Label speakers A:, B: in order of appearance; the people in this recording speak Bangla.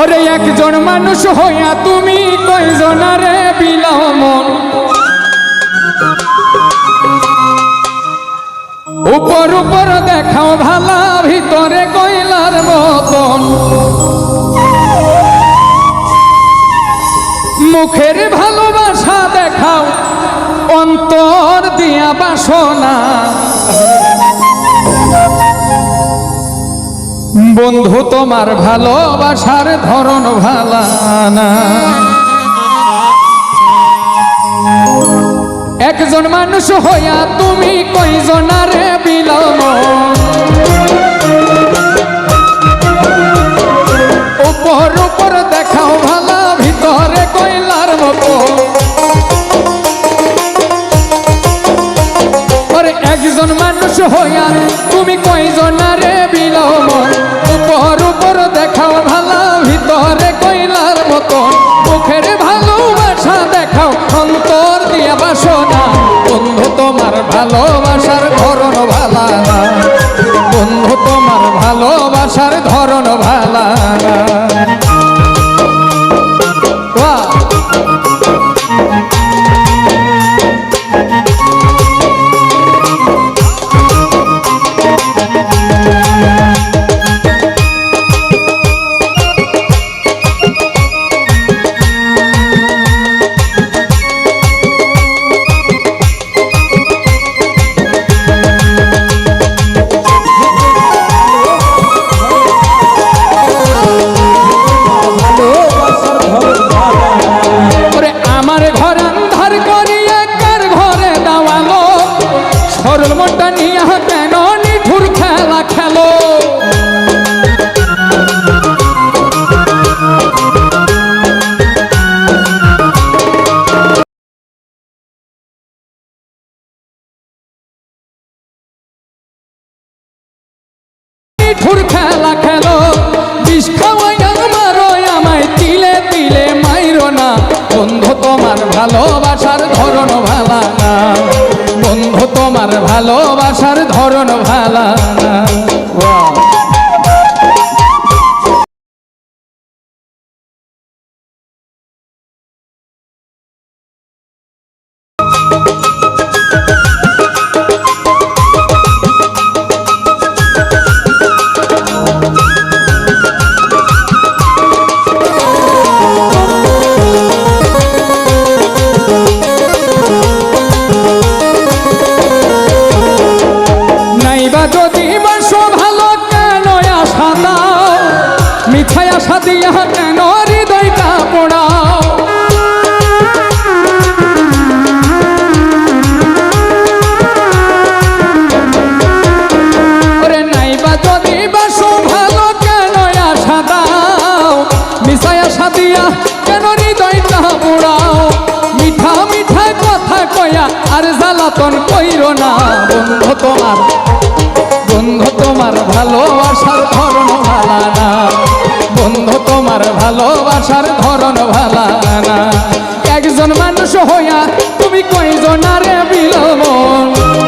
A: ওরে একজন মানুষ হইয়া তুমি কয়জনারে বিলাও মন? উপর উপর দেখাও ভালা, ভিতরে কইলার মতন মুখের ভালোবাসা দেখাও, অন্তর দিয়া বাসনা। বন্ধু তোমার ভালোবাসার ধরন ভালানা একজন মানুষ হইয়া তুমি কইজনারে বিলাম মানুষ হইয়া তুমি কয়জনারে বিলাম উপর উপর দেখাও ভালা, ভিতরে কইলার মতো। মুখের ভালোবাসা দেখাও, অন্তর দিয়া বাসনা। বন্ধু, তোমার ভালোবাসার ধরন ভালা না। বন্ধু, তোমার ভালোবাসার ধরন ভালা না। নিঠুর খেলা খেলো। বিষ খাওয়াই আমারও আমায় তিলে তিলে মাইরো না। বন্ধু, তোমার ভালোবাসার ধরন ভালা না। বন্ধু, তোমার ভালোবাসার ধরন ভালা না। ভালো কেন আশা দাও? মিঠাই আশা দিয়া কেন হৃদয়টা পোড়াও? আর জ্বালাতন কইরো না বন্ধু তোমার। ভালোবাসার ধরন ভালা না। বন্ধু, তোমার ভালোবাসার ধরন ভালা না। একজন মানুষ হইয়া তুমি কয়জন আরে উপর